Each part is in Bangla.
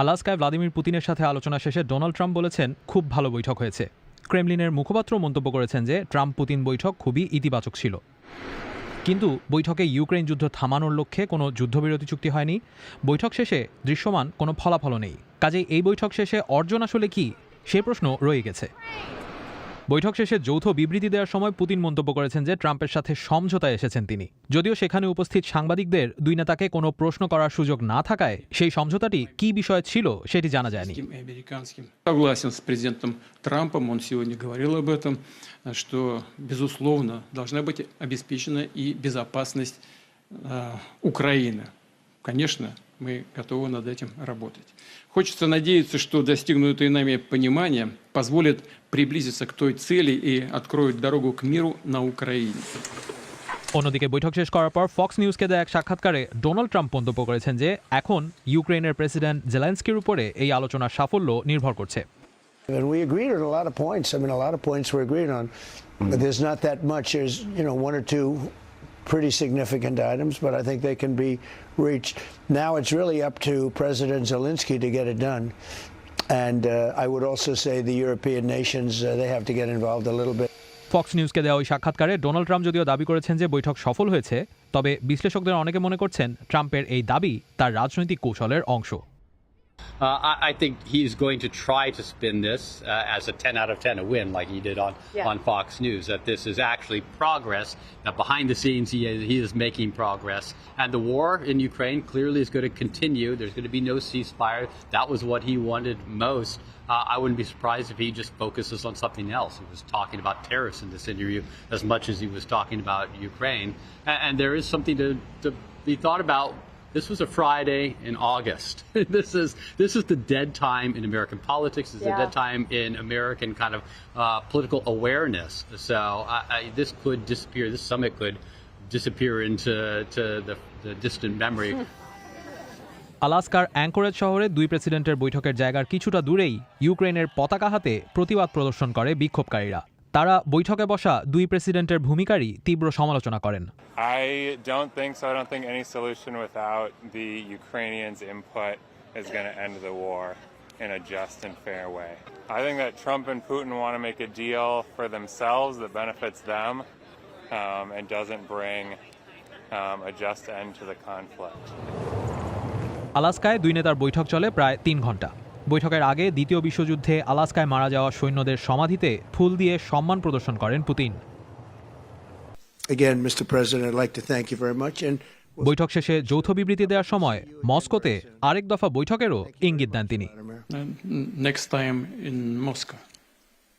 আলাস্কায় ভ্লাদিমির পুতিনের সাথে আলোচনা শেষে ডোনাল্ড ট্রাম্প বলেছেন, খুব ভালো বৈঠক হয়েছে। ক্রেমলিনের মুখপাত্র মন্তব্য করেছেন যে, ট্রাম্প পুতিন বৈঠক খুবই ইতিবাচক ছিল। কিন্তু বৈঠকে ইউক্রেন যুদ্ধ থামানোর লক্ষ্যে কোনো যুদ্ধবিরতি চুক্তি হয়নি। বৈঠক শেষে দৃশ্যমান কোনো ফলাফলও নেই। কাজেই এই বৈঠক শেষে অর্জন আসলে কি, সে প্রশ্ন রয়ে গেছে। বৈঠক শেষে যৌথ বিবৃতি দেওয়ার সময় পুতিন মন্তব্য করেছেন যে ট্রাম্পের সাথে সমঝোতায় এসেছেন তিনি যদিও সেখানে উপস্থিত সাংবাদিকদের দুই নেতাকে কোনো প্রশ্ন করার সুযোগ না থাকায় সেই সমঝোতাটি কী বিষয় ছিল সেটি জানা যায়নি и американским. Согласен с президентом Трампом, он сегодня говорил об этом, что, безусловно, должна быть обеспечена и безопасность э, Украины. Конечно, мы готовы над этим работать. Хочется надеяться, что достигнутое нами понимание позволит приблизиться к той цели и откроет дорогу к миру на Украине. অন্যদিকে বৈঠক শেষ করার পর ফক্স নিউজকে দেয়া এক সাক্ষাৎকারে ডোনাল্ড ট্রাম্প মন্তব্য করেছেন যে এখন ইউক্রেনের প্রেসিডেন্ট জেলেন্সকির উপরে এই আলোচনার সাফল্য নির্ভর করছে And we agreed on a lot of points. I mean, a lot of points we're agreed on. But there's not that much. There's, you know, one or two pretty significant items, but I think they can be reached. Now it's really up to President Zelensky to get it done. And uh, I would also say the European nations, uh, they have to get involved a little bit. Fox নিউজকে দেওয়া ওই সাক্ষাৎকারে ডোনাল্ড ট্রাম্প যদিও দাবি করেছেন যে বৈঠক সফল হয়েছে তবে বিশ্লেষকদের অনেকে মনে করছেন ট্রাম্পের এই দাবি তার রাজনৈতিক কৌশলের অংশ Uh, I, I think he's going to try to spin this uh, as a 10 out of 10, a win, like he did on, Yeah. on Fox News, that this is actually progress, that behind the scenes he is, he is making progress. And the war in Ukraine clearly is going to continue. There's going to be no ceasefire. That was what he wanted most. Uh, I wouldn't be surprised if he just focuses on something else. He was talking about terrorists in this interview as much as he was talking about Ukraine. And, and there is something to, to be thought about this was a Friday in August. this is this is the dead time in American politics. This is the dead time in American kind of uh, political awareness. So I, I, this could disappear. This summit could disappear into to the, the distant memory. আলাস্কার অ্যাঙ্করেজ শহরে দুই প্রেসিডেন্টের বৈঠকের জায়গার কিছুটা দূরেই ইউক্রেনের পতাকা হাতে প্রতিবাদ প্রদর্শন করে বিক্ষোভকারীরা তারা বৈঠকে বসা দুই প্রেসিডেন্টের ভূমিকারই তীব্র সমালোচনা করেন I don't think so. I don't think any solution without the Ukrainians' input is going to end the war in a just and fair way. I think that Trump and Putin want to make a deal for themselves that benefits them um, and doesn't bring um, a just end to the conflict. আলাস্কায় দুই নেতার বৈঠক চলে প্রায় তিন ঘণ্টা বৈঠকের আগে দ্বিতীয় বিশ্বযুদ্ধে আলাস্কায় মারা যাওয়া সৈন্যদের সমাধিতে ফুল দিয়ে সম্মান প্রদর্শন করেন পুতিন বৈঠক শেষে যৌথ বিবৃতি দেওয়ার সময় মস্কোতে আরেক দফা বৈঠকেরও ইঙ্গিত দেন তিনি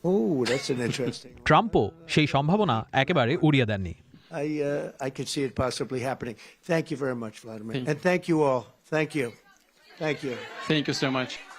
oh, ট্রাম্পও সেই সম্ভাবনা একেবারে উড়িয়ে দেননি uh, Thank you very much, Vladimir. And thank you all. Thank you. Thank you. Thank.